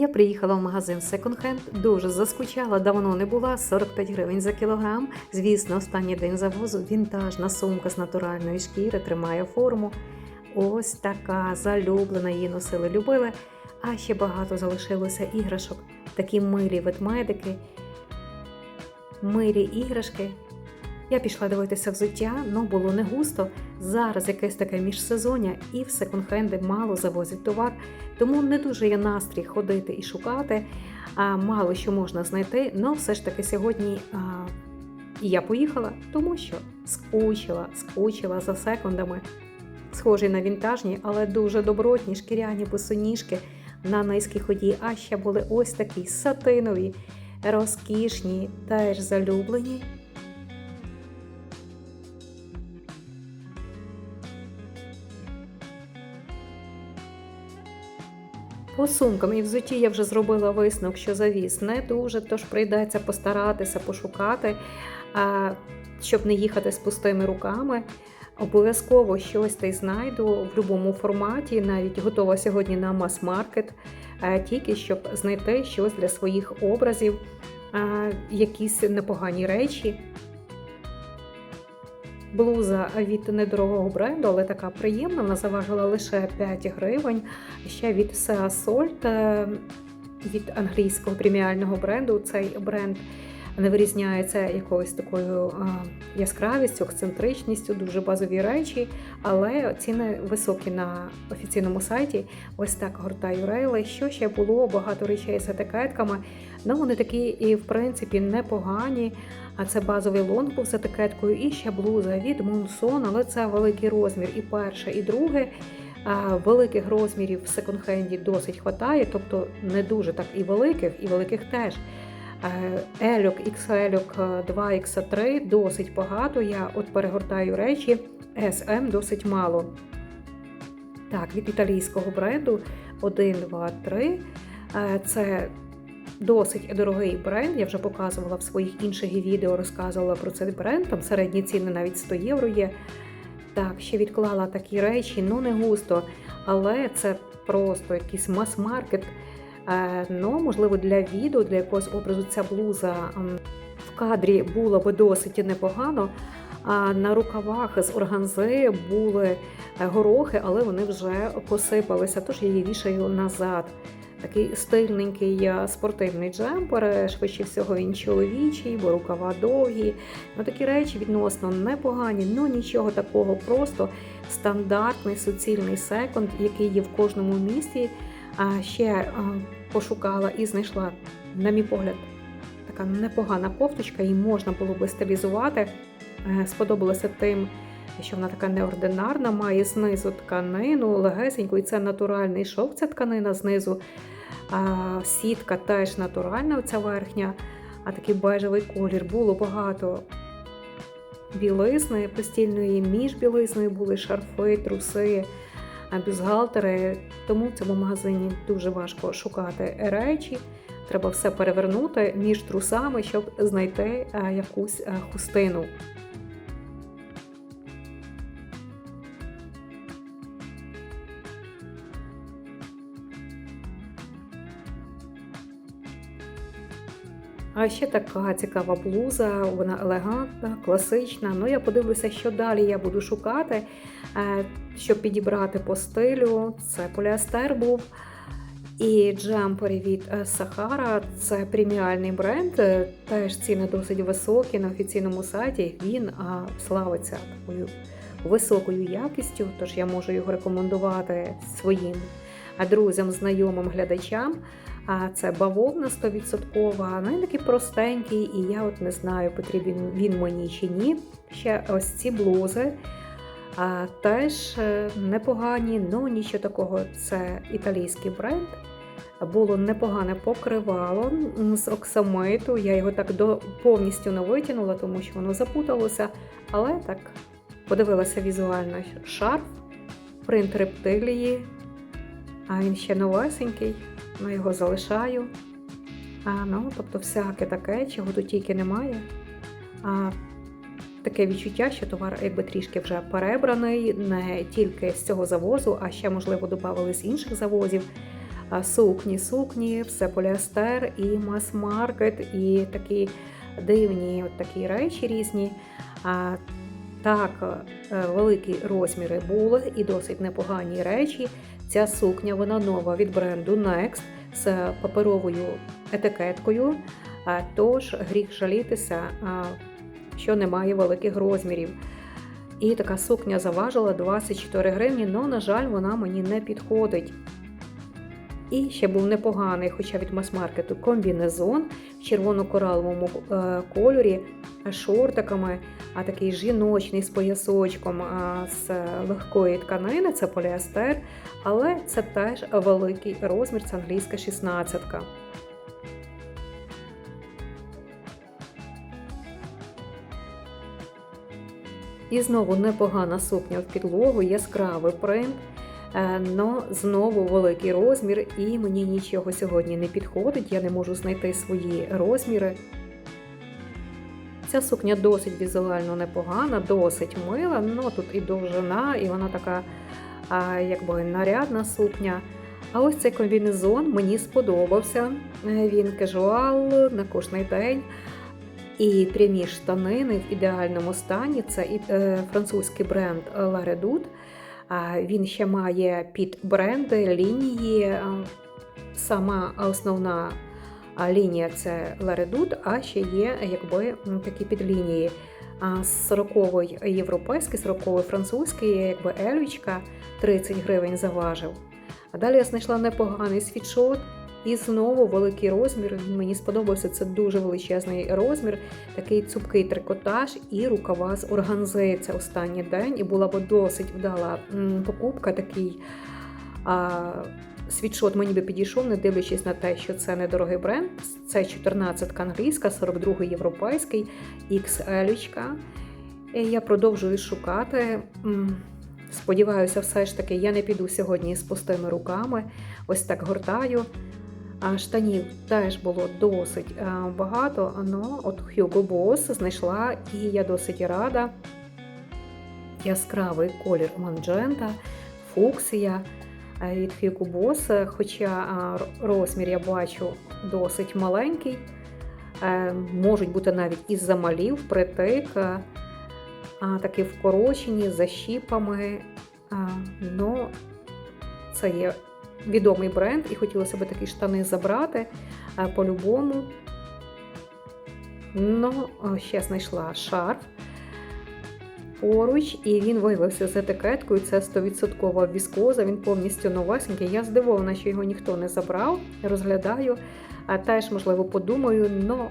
Я приїхала в магазин Second Hand, дуже заскучала, давно не була, 45 гривень за кілограм. Звісно, останній день завозу вінтажна сумка з натуральної шкіри тримає форму. Ось така залюблена, її носили, любили. А ще багато залишилося іграшок. Такі милі ведмедики, милі іграшки. Я пішла дивитися взуття, але було не густо. Зараз якесь таке міжсезоння, і в секонд-хенди мало завозять товар, тому не дуже є настрій ходити і шукати. А мало що можна знайти. але все ж таки сьогодні а, я поїхала, тому що скучила, скучила за секундами. Схожі на вінтажні, але дуже добротні шкіряні босоніжки на низькій ході. А ще були ось такі сатинові, розкішні, теж залюблені. По сумкам і взутті я вже зробила висновок, що завіз не дуже, тож прийдеться постаратися пошукати, щоб не їхати з пустими руками. Обов'язково щось й знайду в будь-якому форматі, навіть готова сьогодні на мас-маркет, тільки щоб знайти щось для своїх образів, якісь непогані речі. Блуза від недорогого бренду, але така приємна. Вона заважила лише 5 гривень. Ще від Sea Salt, е, від англійського преміального бренду. Цей бренд не вирізняється якоюсь такою яскравістю, ексцентричністю, дуже базові речі, але ціни високі на офіційному сайті. Ось так гортаю рейли. Що ще було? Багато речей з етикетками. Ну, вони такі і в принципі непогані. А це базовий лонг з етикеткою, і ще блуза від Мунсон, але це великий розмір, і перше, і друге. Великих розмірів в секонд-хенді досить хватає, тобто не дуже так і великих, і великих теж. Ельок, XL 2X3 досить багато. Я от перегортаю речі, SM досить мало. Так, від італійського бренду 1, 2, 3. Е, Це досить дорогий бренд. Я вже показувала в своїх інших відео, розказувала про цей бренд. Там середні ціни навіть 100 євро є. Так, ще відклала такі речі, ну не густо, але це просто якийсь мас-маркет. Е, Ну, можливо, для відео, для якогось образу ця блуза в кадрі була би досить непогано. А на рукавах з органзи були е, горохи, але вони вже посипалися, тож я її вішаю назад. Такий стильненький е, спортивний джемпер, швидше всього він чоловічий, бо рукава довгі. Ну, Такі речі відносно непогані, ну нічого такого, просто стандартний суцільний секонд, який є в кожному місті. Ще е, пошукала і знайшла, на мій погляд, така непогана кофточка, її можна було би стилізувати. Е, Сподобалося тим, що вона така неординарна, має знизу тканину, легесеньку, і це натуральний шовк, ця тканина знизу. Сітка теж натуральна, оця верхня, а такий бежевий колір. Було багато білизни постільної, між білизною були шарфи, труси, а, бюстгальтери. Тому в цьому магазині дуже важко шукати речі. Треба все перевернути між трусами, щоб знайти якусь хустину. А ще така цікава блуза, вона елегантна, класична. Ну, я подивлюся, що далі я буду шукати, е, щоб підібрати по стилю. Це поліастер був. І джемпери від е, Сахара це преміальний бренд. е, Теж ціни досить високі на офіційному сайті. Він славиться такою високою якістю, тож я можу його рекомендувати своїм друзям, знайомим глядачам. А це бавовна 100%, ну він такий простенький, і я от не знаю, потрібен він мені чи ні. Ще ось ці блузи. А, теж е, непогані, ну нічого такого. Це італійський бренд. Було непогане покривало з оксамиту. Я його так до повністю не витягнула, тому що воно запуталося. Але так подивилася візуально шарф, принт рептилії, А він ще новесенький, ну його залишаю. А, ну, тобто всяке таке, чого тут тільки немає. А, таке відчуття, що товар якби трішки вже перебраний, не тільки з цього завозу, а ще, можливо, додавали з інших завозів. Сукні, сукні, все поліестер, і мас-маркет, і такі дивні от такі речі різні. Так, е, великі розміри були і досить непогані речі. Ця сукня вона нова від бренду Next з паперовою етикеткою. Тож гріх жалітися, що немає великих розмірів. І така сукня заважила 24 гривні, але, на жаль, вона мені не підходить. І ще був непоганий, хоча від мас-маркету, комбінезон в червоно-кораловому е, кольорі, з шортиками, а такий жіночний з поясочком з легкої тканини, це поліестер, але це теж великий розмір, це англійська 16. І знову непогана сукня в підлогу, яскравий принт. Е, Но знову великий розмір, і мені нічого сьогодні не підходить. Я не можу знайти свої розміри. Ця сукня досить візуально непогана, досить мила. Ну тут і довжина, і вона така якби нарядна сукня. А ось цей комбінезон мені сподобався. Е, Він кежуал на кожний день. І прямі штанини в ідеальному стані. Це е, французький бренд La Redoute. Він ще має під бренди, лінії. Сама основна лінія це La Redoute, а ще є якби такі підлінії. А 40-й європейський, 40-й французький, якби ельвічка 30 гривень заважив. А далі я знайшла непоганий світшот. І знову великий розмір. Мені сподобався. Це дуже величезний розмір, такий цупкий трикотаж і рукава з органзи. Це останній день, і була б досить вдала покупка. Такий а, світшот мені би підійшов, не дивлячись на те, що це недорогий бренд. Це 14 англійська, 42 європейський, XL. І Я продовжую шукати. Сподіваюся, все ж таки я не піду сьогодні з пустими руками. Ось так гортаю. Штанів теж було досить е, багато, але от Hugo Boss знайшла і я досить рада. Яскравий колір манджента, фуксія е, від Hugo Boss, хоча е, розмір я бачу досить маленький. Можуть бути навіть із замалів, притик, такі вкорочені, за щіпами. Ну, це є відомий бренд, і хотілося б такі штани забрати по-любому. Ну, ще знайшла шарф поруч, і він виявився з етикеткою. Це 100% віскоза, він повністю новесенький. Я здивована, що його ніхто не забрав. Розглядаю, а теж, можливо, подумаю, але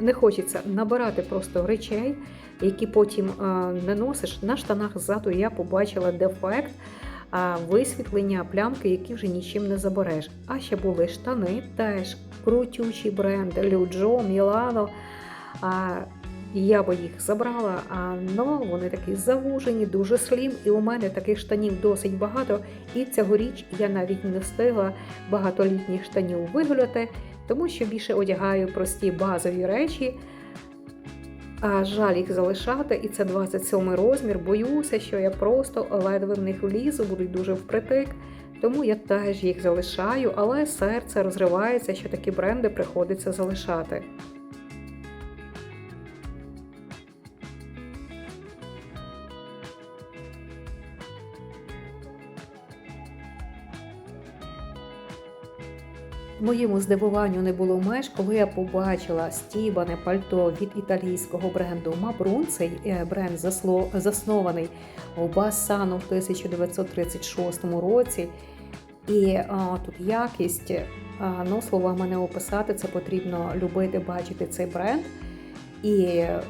не хочеться набирати просто речей, які потім е, не носиш. На штанах ззаду я побачила дефект висвітлення плямки, які вже нічим не забереш. А ще були штани, теж крутючі бренди Люджо, Мілано. А я би їх забрала, а но вони такі завужені, дуже слім, і у мене таких штанів досить багато. І цьогоріч я навіть не встигла багатолітніх штанів вигуляти, тому що більше одягаю прості базові речі. А жаль їх залишати, і це 27 розмір. Боюся, що я просто ледве в них влізу, будуть дуже впритик. Тому я теж їх залишаю, але серце розривається, що такі бренди приходиться залишати. Моєму здивуванню не було меж, коли я побачила стібане пальто від італійського бренду Мабрун. Цей е, бренд заснований у Басану в 1936 році. І а, тут якість, а, ну, словами не описати, це потрібно любити, бачити цей бренд. І, е,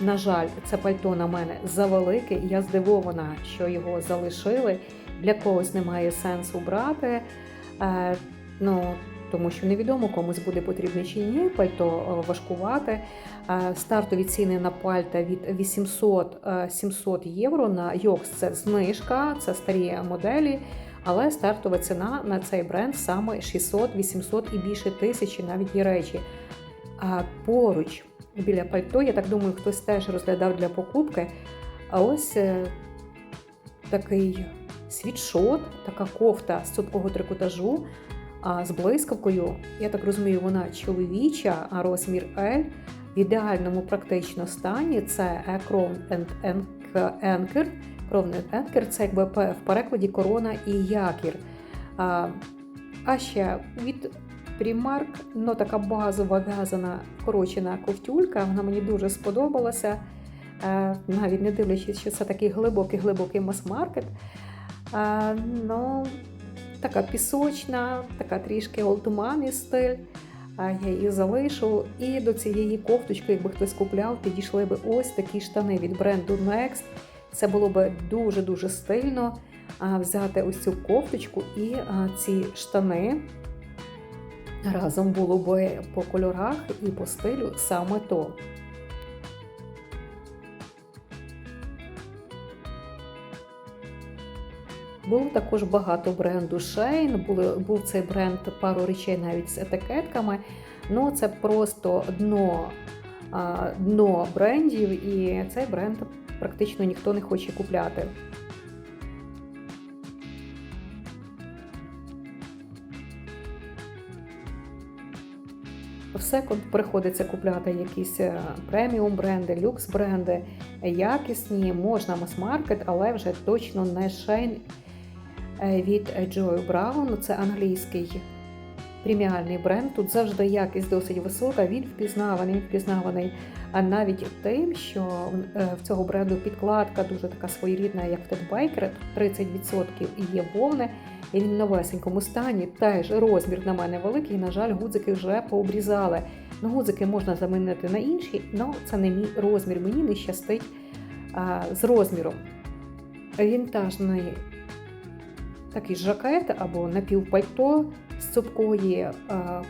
на жаль, це пальто на мене завелике. Я здивована, що його залишили. Для когось немає сенсу брати. Е, ну, тому що невідомо комусь буде потрібне чи ні. Пальто е, важкувати. Е, Стартові ціни на пальта від 800-700 євро. На Йокс це знижка, це старі моделі. Але стартова ціна на цей бренд саме 600, 800 і більше тисячі навіть є речі. А поруч біля пальто, я так думаю, хтось теж розглядав для покупки. А ось такий світшот, така кофта з цупкого трикотажу з блискавкою. Я так розумію, вона чоловіча, а розмір L в ідеальному практично стані це Crown and Anchor. Crown and Anchor – це якби в перекладі корона і якір. А, а ще від Primark, ну така базова в'язана корочена ковтюлька, вона мені дуже сподобалася. Е, навіть не дивлячись, що це такий глибокий-глибокий мас-маркет. Ну, така пісочна, така трішки олтуманий стиль. Я її залишу. І до цієї кофточки, якби хтось купляв, підійшли б ось такі штани від бренду Next. Це було б дуже-дуже стильно взяти ось цю кофточку і ці штани. Разом було б по кольорах і по стилю саме то. Було також багато бренду Shane, були, був цей бренд пару речей навіть з етикетками. Ну це просто дно, дно брендів, і цей бренд практично ніхто не хоче купляти. В секонд приходиться купляти якісь е, преміум бренди, люкс бренди, якісні, можна мас-маркет, але вже точно не Е, від Joy Brown. Це англійський преміальний бренд. Тут завжди якість досить висока, він впізнаваний, впізнаваний а навіть тим, що е, в цього бренду підкладка дуже така своєрідна, як в Biker, 30% є вовни, і він в новесенькому стані. Теж розмір на мене великий, на жаль, гудзики вже пообрізали. Ну, Гудзики можна замінити на інші, але це не мій розмір. Мені не щастить а, з розміром. Вінтажний такий жакет або напівпальто з цупкої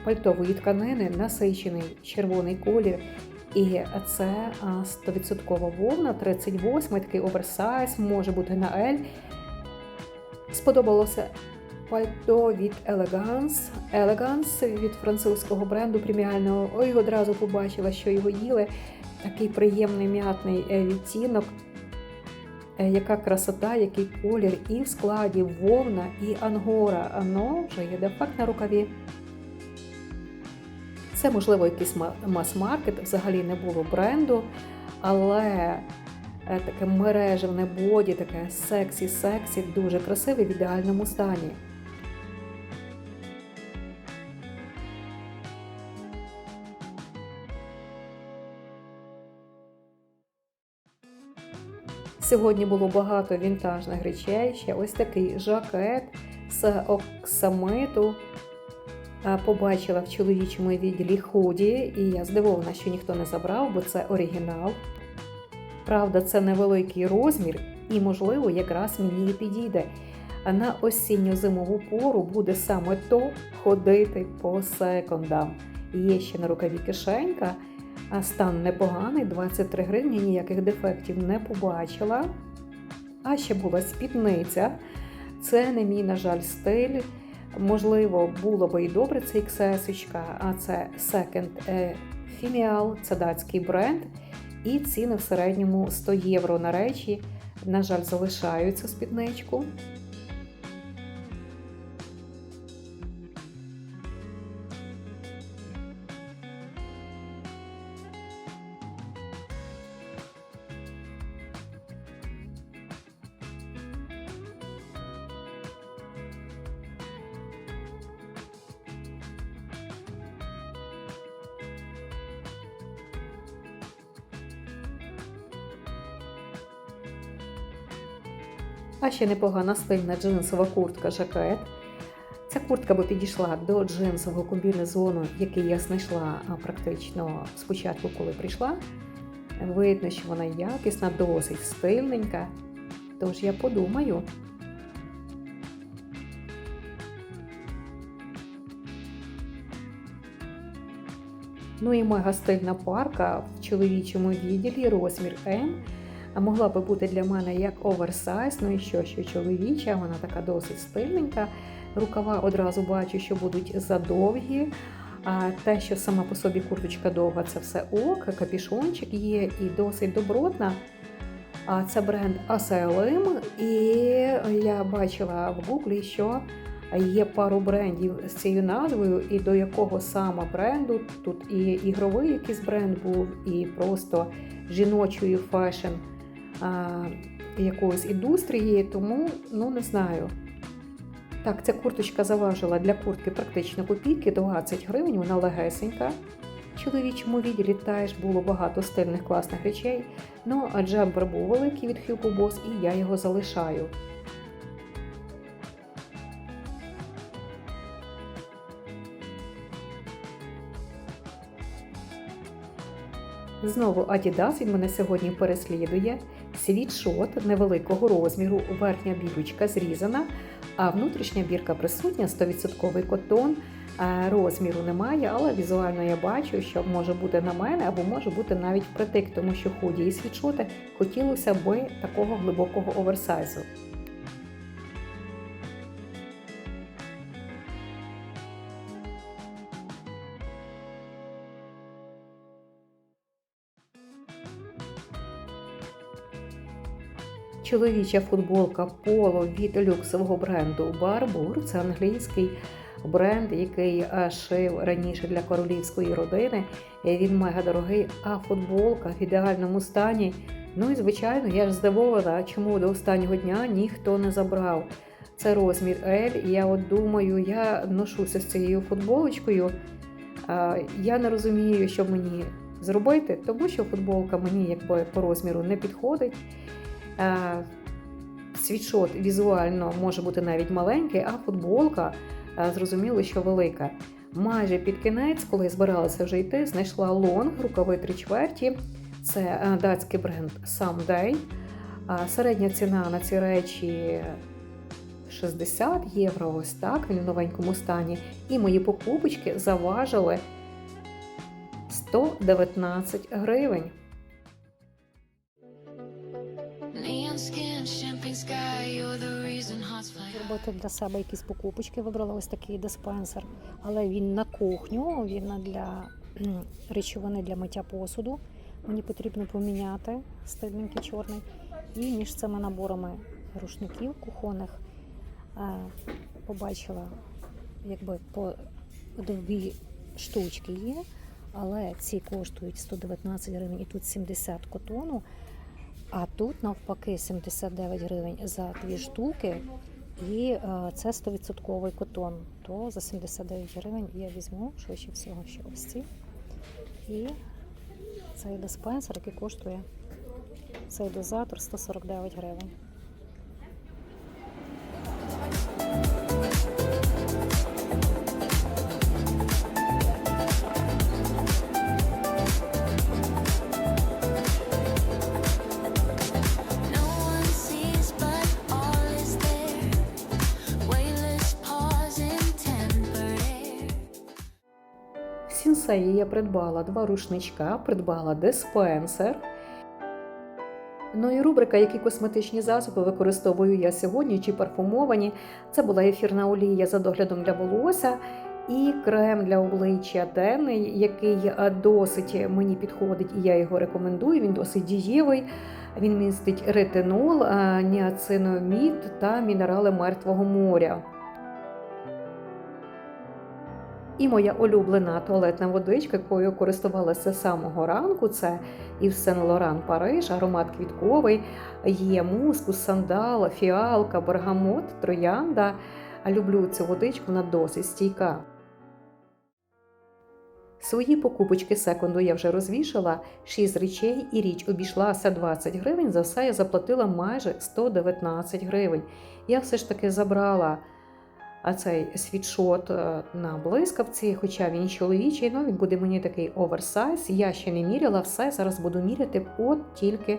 пальтової тканини, насичений червоний колір. І це 100% вовна, 38 такий оверсайз, може бути на L. Сподобалося пальто від Elegance. Elegance від французького бренду преміального. Ой, одразу побачила, що його їли. Такий приємний м'ятний е, відтінок. Е, яка красота, який колір, і в складі вовна і ангора. Ано вже є дефект на рукаві. Це, можливо, якийсь мас-маркет, взагалі не було бренду, але таке таке мережевне боді, таке сексі-сексі, дуже красиве в ідеальному стані. Сьогодні було багато вінтажних речей. Ще ось такий жакет з оксамиту. Побачила в чоловічому відділі худі, і я здивована, що ніхто не забрав, бо це оригінал. Правда, це невеликий розмір, і, можливо, якраз мені і підійде. А на осінньо-зимову пору буде саме то ходити по секондам. Є ще на рукаві кишенька. Стан непоганий, 23 гривні, ніяких дефектів не побачила. А ще була спідниця. Це не мій, на жаль, стиль. Можливо, було би і добре це XS, а це Second Femial, це датський бренд. І ціни в середньому 100 євро на речі. На жаль, залишаються спідничку. А ще непогана стильна джинсова куртка жакет. Ця куртка би підійшла до джинсового комбінезону, який я знайшла практично спочатку, коли прийшла. Видно, що вона якісна, досить стильненька. Тож я подумаю. Ну і мега стильна парка в чоловічому відділі, розмір М. А могла би бути для мене як оверсайз, ну і що, що чоловіча, вона така досить стильненька. Рукава одразу бачу, що будуть задовгі. А те, що сама по собі курточка довга, це все ок, капішончик є і досить добротна. А це бренд ASLM, і я бачила в гуглі, що є пару брендів з цією назвою, і до якого саме бренду тут і ігровий якийсь бренд був, і просто жіночої фешн якоїсь індустрії, тому ну не знаю. Так, ця курточка заважила для куртки практично копійки 20 гривень, вона легесенька. Чоловічому відділі теж було багато стильних класних речей. Ну а джемпер був великий від Hugo Boss, і я його залишаю. Знову Adidas він мене сьогодні переслідує. Світшот невеликого розміру, верхня бірочка зрізана, а внутрішня бірка присутня, 100% котон. Е, Розміру немає, але візуально я бачу, що може бути на мене або може бути навіть впритик, тому що худі і світшоти хотілося би такого глибокого оверсайзу. Чоловіча футболка поло від люксового бренду Barbour. Це англійський бренд, який е, шив раніше для королівської родини. Він мега дорогий, а футболка в ідеальному стані. Ну і звичайно, я ж здивована, чому до останнього дня ніхто не забрав. Це розмір L. Я от думаю, я ношуся з цією футболочкою. Я не розумію, що мені зробити, тому що футболка мені якби по розміру не підходить. Е, Світшот візуально може бути навіть маленький, а футболка е, зрозуміло, що велика. Майже під кінець, коли збиралася вже йти, знайшла лонг, рукави три чверті. Це е, датський бренд Someday. Середня ціна на ці речі 60 євро. Ось так, він в новенькому стані. І мої покупочки заважили 119 гривень. Зробити для себе якісь покупочки, вибрала ось такий диспенсер, але він на кухню, він для речовини для миття посуду. Мені потрібно поміняти стильненький чорний. І між цими наборами рушників кухонних е, побачила, якби по дві штучки є, але ці коштують 119 гривень і тут 70 котону. А тут навпаки 79 гривень за дві штуки, і е, це 100% котон. То за 79 гривень я візьму швидше всього ще ось ці. І цей диспенсер, який коштує цей дозатор 149 гривень. В Сінсеї я придбала два рушничка, придбала диспенсер. Ну і рубрика, які косметичні засоби використовую я сьогодні чи парфумовані. Це була ефірна олія за доглядом для волосся і крем для обличчя денний, який е, досить мені підходить, і я його рекомендую. Він досить дієвий. Він містить ретинол, е, ніацинамід та мінерали мертвого моря. І моя улюблена туалетна водичка, якою користувалася з самого ранку, це Ів Сен Лоран Париж, аромат квітковий, є мускус, сандал, фіалка, бергамот, троянда. А люблю цю водичку, вона досить стійка. Свої покупочки секунду я вже розвішала, 6 речей і річ обійшлася 20 гривень. За все я заплатила майже 119 гривень. Я все ж таки забрала цей світшот е, на блискавці, хоча він чоловічий, ну він буде мені такий оверсайз. Я ще не міряла все. Зараз буду міряти, от тільки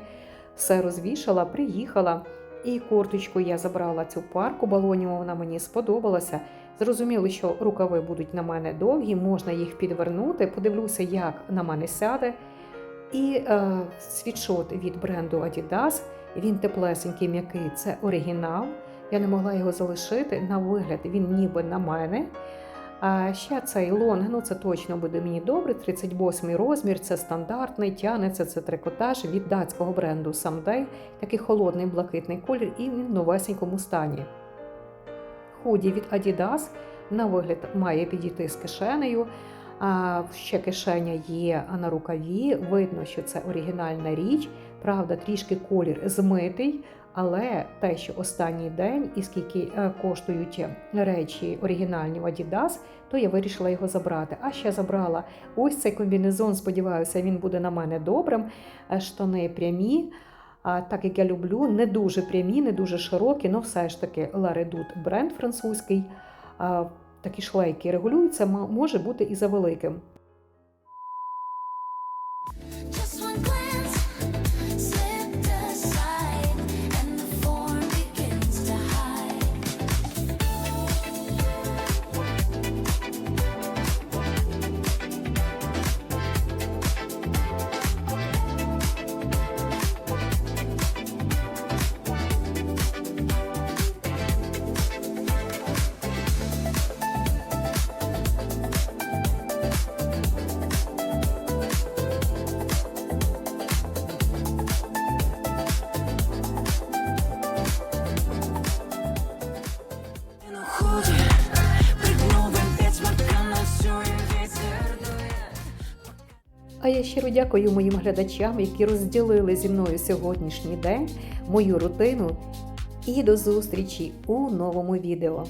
все розвішала, приїхала. І курточку я забрала цю парку балоніву, вона мені сподобалася. Зрозуміло, що рукави будуть на мене довгі, можна їх підвернути. Подивлюся, як на мене сяде. І е, світшот від бренду Adidas. Він теплесенький, м'який, це оригінал. Я не могла його залишити. На вигляд він ніби на мене. А ще цей лонг, ну це точно буде мені добре. 38 розмір, це стандартний, тянеться, це трикотаж від датського бренду Someday. Такий холодний блакитний колір, і він в новесенькому стані. Худі від Adidas на вигляд має підійти з кишенею. А ще кишеня є на рукаві. Видно, що це оригінальна річ. Правда, трішки колір змитий, але те, що останній день і скільки е, коштують речі оригінальні в Adidas, то я вирішила його забрати. А ще забрала ось цей комбінезон. Сподіваюся, він буде на мене добрим. Е, Штани прямі. А, так як я люблю, не дуже прямі, не дуже широкі, але все ж таки Redoute бренд французький. Такі шлейки регулюються, може бути і за великим. Щиро дякую моїм глядачам, які розділили зі мною сьогоднішній день, мою рутину. І до зустрічі у новому відео.